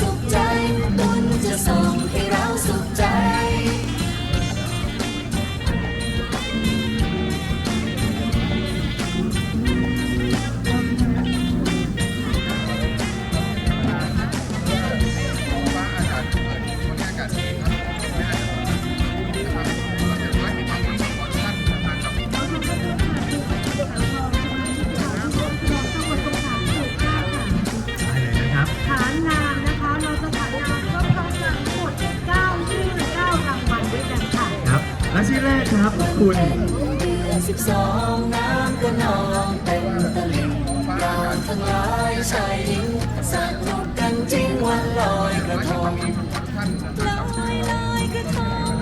สุข และชื่อแรกครับคุณเดือนสิบสองน้ำก็นองเต็มตลิ่งเราทั้งหลายชายหญิงสนุกกันจริงวันลอยกระทงลอยลอยกระทง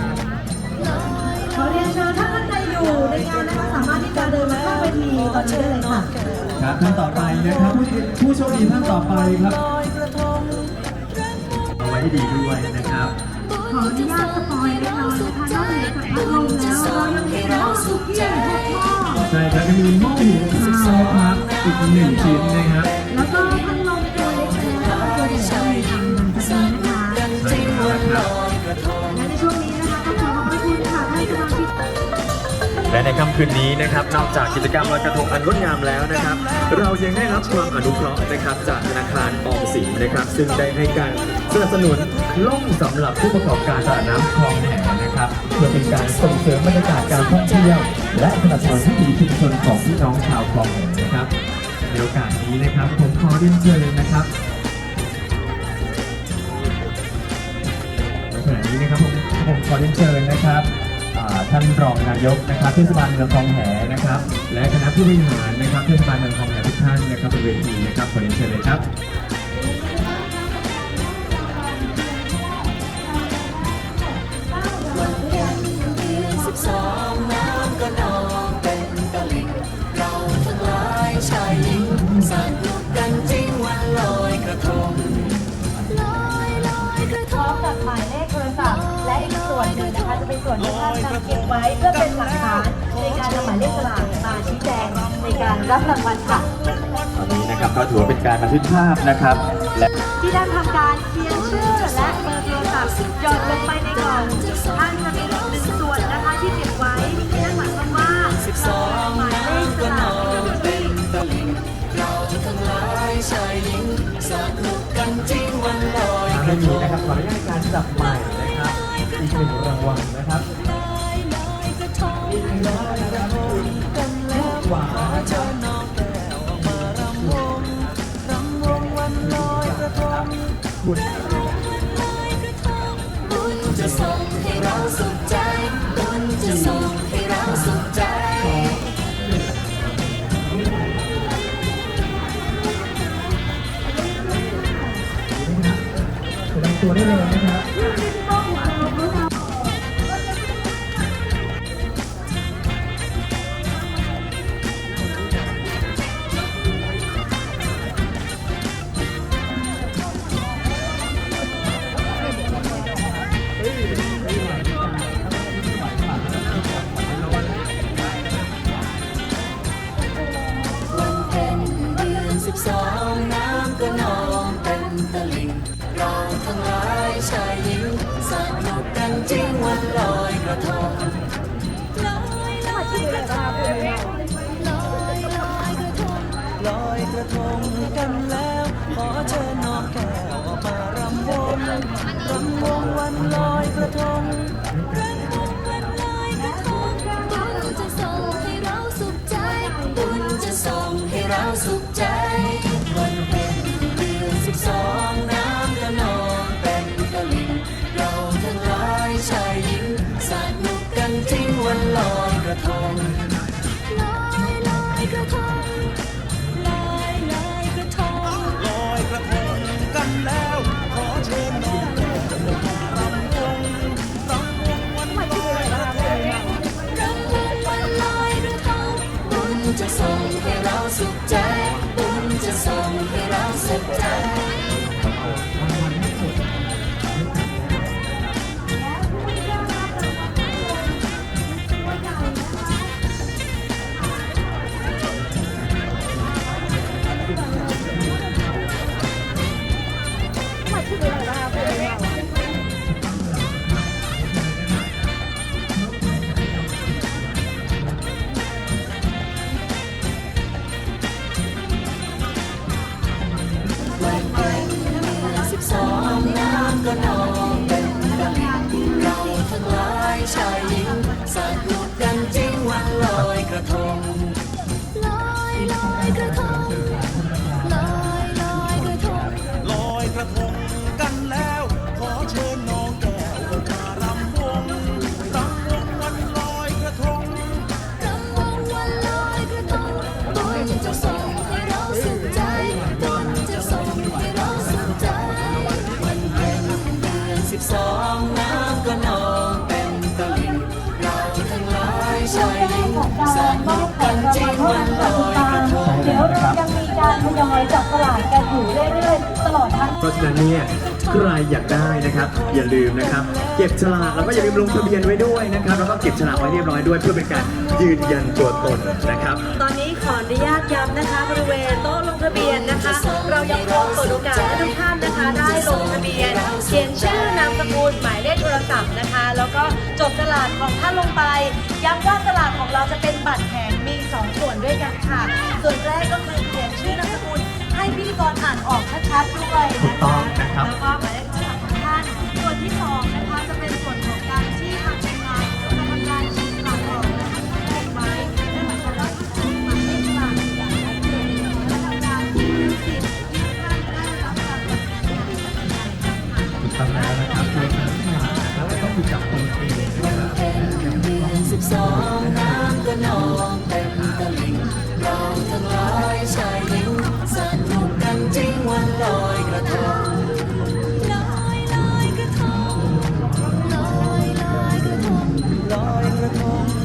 ลอยขอเรียนเชิญถ้าท่านใดอยู่ในงานนะคะสามารถที่จะเดินมาเข้าเวทีตอนนี้ได้เลยค่ะครับท่านต่อไปนะครับผู้ผู้โชคดีท่านต่อไปครับลอยกระทงเอาไว้ให้ดีด้วยนะครับ ขออนุญาตสปอยเล็กน้อยนะคะ นอกจากพัดลมแล้วเรายังมีหม้อสุกี้หกหม้อใช่ครับจะมีหม้อหุงข้าวนะครับอีกหนึ่งชิ้นนะครับแล้วก็พัดลมตัวเล็กแล้วก็ตัวใหญ่ทำหนังสติ๊กนะคะกันจริงวันลอยกระทงและในช่วงนี้ และในค่ำคืนนี้นะครับ นอกจากกิจกรรมลอยกระทงอันงดงามแล้วนะครับ เรายังได้รับความอนุเคราะห์นะครับจากธนาคารออมสินนะครับ ซึ่งได้ให้การสนับสนุนล่มสำหรับผู้ประกอบการตลาดน้ำคลองแหนะครับเพื่อเป็นการส่งเสริมบรรยากาศการท่องเที่ยว และสนับสนุนวิถีชุมชนของพี่น้องชาวคลองแหนะครับในโอกาสนี้นะครับผมขอเรียนเชิญเลยนะครับในขณะนี้นะครับผมผมขอเรียนเชิญนะครับ ท่านรองนายกนะครับเทศบาลเมืองคลองแหนะครับ และคณะผู้บริหารนะครับเทศบาลเมืองคลองแหทุกท่านนะครับบนเวทีนะครับขอเรียนเชิญเลยครับ นะคะจะเป็นส่วนที่ท่านนำเก็บไว้เพื่อเป็นหลักฐานในการนำหมายเลขสลากมาชี้แจงในการรับรางวัลค่ะ ตอนนี้นะครับก็ถือว่าเป็นการบันทึกภาพนะครับ และที่ได้ทำการเขียนชื่อและเบอร์โทรศัพท์หยอดลงไปในกล่องท่านจะมีหนึ่งส่วนนะคะที่เก็บไว้นั่นหมายความว่าสิบสองหมายเลขน้ำสก็นลาอกงเต็มตลิ่งเราทั้งหลายชายหญิงสนุกกันจริงวันลอยกไม่ระทมีงนะครับขออนุญาตการจับใหม่นะครับอีก หนึ่งรางวัลนะครับลอยลอยกหวานน้องแก้วออกมารำวงรำวงวันลอยกระทงคุณบุญจะส่งให้เราสุขใจบุญจะส่งให้เราสุขใจตัวได้เลยนะครับ ลอยกระ เ show. ทยอยจับสลากกันอยู่เรื่อยๆตลอดทั้ง เพราะฉะนั้นเนี่ยใครอยากได้นะครับ อย่าลืมนะครับ เก็บฉลากแล้วก็อย่าลืมลงทะเบียนไว้ด้วยนะครับแล้วก็เก็บฉลากไว้เรียบร้อยด้วย เพื่อเป็นการยืนยันตัวตนนะครับ ตอนนี้ขออนุญาตย้ำนะคะบริเวณโต๊ะลงทะเบียนนะคะ เรายังคงเปิดโอกาสให้ทุกท่านนะคะ ได้ลงทะเบียนเขียนชื่อนามสกุลหมายเลขโทรศัพท์นะคะ แล้วก็จดสลากของท่านลงไปย้ำว่าสลากของเราจะเป็นบัตรแข็ง 2 ส่วนด้วยกันค่ะ ส่วนแรกก็คือเขียนชื่อนามสกุลให้พิธีกรอ่านออกชัดๆด้วยถูกนะต้องคะนะครับ แล้วก็ 他